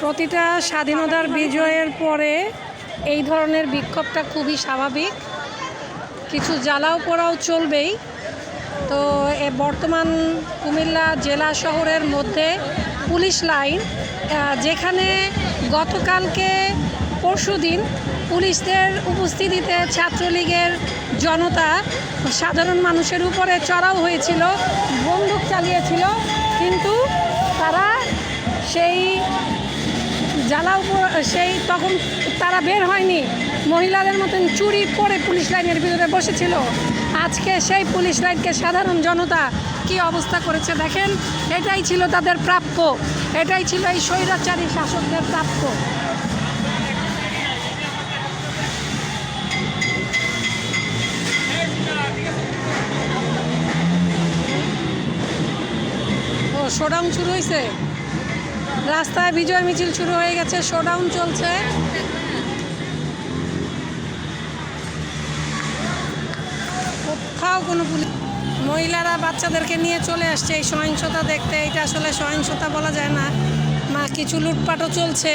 প্রতিটা স্বাধীনতার বিজয়ের পরে এই ধরনের বিক্ষোভটা খুবই স্বাভাবিক। কিছু জ্বালাও পোড়াও চলবেই। তো এ বর্তমান কুমিল্লা জেলা শহরের মধ্যে পুলিশ লাইন যেখানে গতকালকে পরশুদিন পুলিশদের উপস্থিতিতে ছাত্রলীগের জনতা সাধারণ মানুষের উপরে চড়াও হয়েছিল, বন্দুক চালিয়েছিল, কিন্তু তারা সেই জ্বালাও পো- সেই তখন তারা বের হয়নি। মহিলাদের মতন চুরি করে পুলিশ লাইনের ভিতরে বসেছিল। আজকে সেই পুলিশ লাইনকে সাধারণ জনতা কি অবস্থা করেছে দেখেন? এটাই ছিল তাদের প্রাপ্য। এটাই ছিল এই স্বৈরাচারী শাসকদের প্রাপ্য। ও, শোডাউন শুরু হয়েছে রাস্তায় বিজয় মিছিল শুরু হয়ে গেছে শোডাউন চলছে। কোথাও কোনো পুলিশ মহিলারা বাচ্চাদেরকে নিয়ে চলে আসছে এই সহিংসতা দেখতে। এটা আসলে সহিংসতা বলা যায় না। মা, কিছু লুটপাটও চলছে।